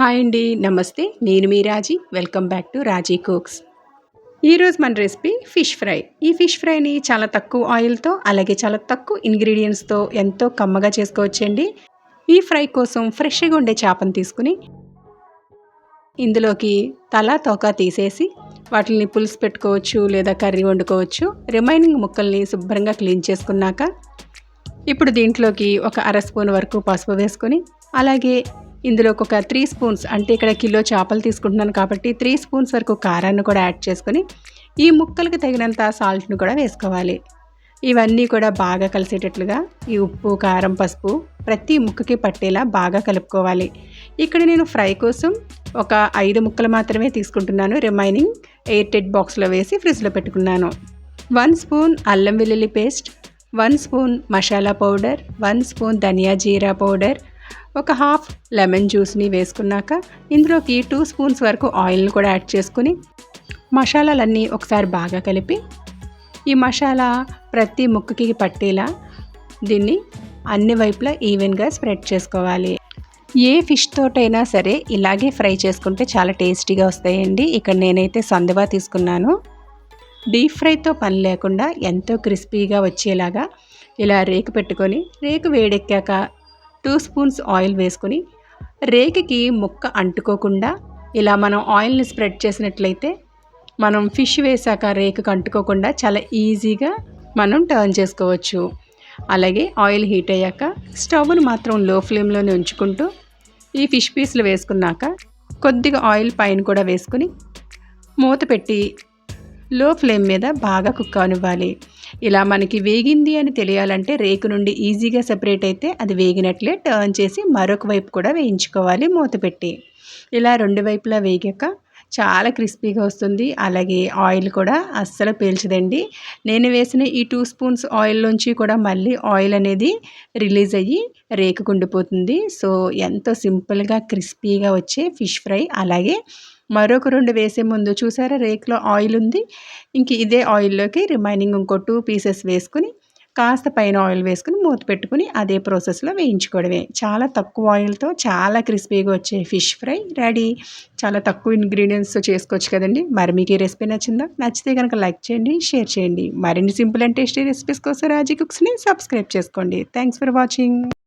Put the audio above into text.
Hi అండి నమస్తే. నేను మీ Raji. Welcome back to Raji cooks ఈరోజు మన రెసిపీ ఫిష్ ఫ్రై. ఈ ఫిష్ ఫ్రైని చాలా తక్కువ ఆయిల్తో అలాగే చాలా తక్కువ ఇంగ్రీడియంట్స్తో ఎంతో కమ్మగా చేసుకోవచ్చండి. ఈ ఫ్రై కోసం ఫ్రెష్గా ఉండే చేపను తీసుకుని ఇందులోకి తల తోక తీసేసి వాటిని పులుసు పెట్టుకోవచ్చు లేదా కర్రీ వండుకోవచ్చు. రిమైనింగ్ ముక్కల్ని శుభ్రంగా క్లీన్ చేసుకున్నాక ఇప్పుడు దీంట్లోకి ఒక అర స్పూన్ వరకు పసుపు వేసుకొని అలాగే ఇందులో ఒక త్రీ స్పూన్స్ అంటే ఇక్కడ కిలో చేపలు తీసుకుంటున్నాను కాబట్టి త్రీ స్పూన్స్ వరకు కారాన్ని కూడా యాడ్ చేసుకొని ఈ ముక్కలకు తగినంత సాల్ట్ను కూడా వేసుకోవాలి. ఇవన్నీ కూడా బాగా కలిసేటట్లుగా ఈ ఉప్పు కారం పసుపు ప్రతి ముక్కకి పట్టేలా బాగా కలుపుకోవాలి. ఇక్కడ నేను ఫ్రై కోసం ఒక ఐదు ముక్కలు మాత్రమే తీసుకుంటున్నాను. రిమైనింగ్ ఎయిర్ టెడ్ బాక్స్లో వేసి ఫ్రిడ్జ్లో పెట్టుకున్నాను. వన్ స్పూన్ అల్లం వెల్లుల్లి paste one spoon masala powder one spoon ధనియా జీరా పౌడర్ ఒక హాఫ్ లెమన్ జ్యూస్ని వేసుకున్నాక ఇందులోకి టూ స్పూన్స్ వరకు ఆయిల్ని కూడా యాడ్ చేసుకుని మసాలాలన్నీ ఒకసారి బాగా కలిపి ఈ మసాలా ప్రతి ముక్కకి పట్టేలా దీన్ని అన్ని వైపులా ఈవెన్గా స్ప్రెడ్ చేసుకోవాలి. ఏ ఫిష్ తోటైనా సరే ఇలాగే ఫ్రై చేసుకుంటే చాలా టేస్టీగా వస్తాయండి. ఇక్కడ నేనైతే సందువా తీసుకున్నాను. డీప్ ఫ్రైతో పని లేకుండా ఎంతో క్రిస్పీగా వచ్చేలాగా ఇలా రేకు పెట్టుకొని రేకు వేడెక్కాక టూ స్పూన్స్ ఆయిల్ వేసుకొని రేకుకి ముక్క అంటుకోకుండా ఇలా మనం ఆయిల్ని స్ప్రెడ్ చేసినట్లయితే మనం ఫిష్ వేసాక రేకుకి అంటుకోకుండా చాలా ఈజీగా మనం టర్న్ చేసుకోవచ్చు. అలాగే ఆయిల్ హీట్ అయ్యాక స్టవ్ను మాత్రం లో ఫ్లేమ్లోనే ఉంచుకుంటూ ఈ ఫిష్ పీస్లు వేసుకున్నాక కొద్దిగా ఆయిల్ పైన కూడా వేసుకుని మూత పెట్టి లో ఫ్లేమ్ మీద బాగా కుక్ అనివ్వాలి ఇలా మనకి వేగింది అని తెలియాలంటే రేకు నుండి ఈజీగా సెపరేట్ అయితే అది వేగినట్లే టర్న్ చేసి మరొక వైపు కూడా వేయించుకోవాలి మూత పెట్టి. ఇలా రెండు వైపులా వేగాక చాలా క్రిస్పీగా వస్తుంది. అలాగే ఆయిల్ కూడా అస్సలు పీల్చదండి. నేను వేసిన ఈ టూ స్పూన్స్ ఆయిల్లోంచి కూడా మళ్ళీ ఆయిల్ అనేది రిలీజ్ అయ్యి రేకుకుండిపోతుంది సో ఎంతో సింపుల్గా క్రిస్పీగా వచ్చే ఫిష్ ఫ్రై. అలాగే మరొక రెండు వేసే ముందు చూసారా రేక్లో ఆయిల్ ఉంది. ఇంక ఇదే ఆయిల్లోకి రిమైనింగ్ ఇంకో టూ పీసెస్ వేసుకుని కాస్త పైన ఆయిల్ వేసుకుని మూత పెట్టుకుని అదే ప్రాసెస్లో వేయించుకోవడమే. చాలా తక్కువ ఆయిల్తో చాలా క్రిస్పీగా వచ్చే ఫిష్ ఫ్రై రెడీ. చాలా తక్కువ ఇంగ్రీడియంట్స్తో చేసుకోవచ్చు కదండి. మరి మీకు ఈ రెసిపీ నచ్చిందా? నచ్చితే కనుక లైక్ చేయండి షేర్ చేయండి. మరిన్ని సింపుల్ అండ్ టేస్టీ రెసిపీస్ కోసం రాజీ కుక్స్ని సబ్స్క్రైబ్ చేసుకోండి. Thanks for watching.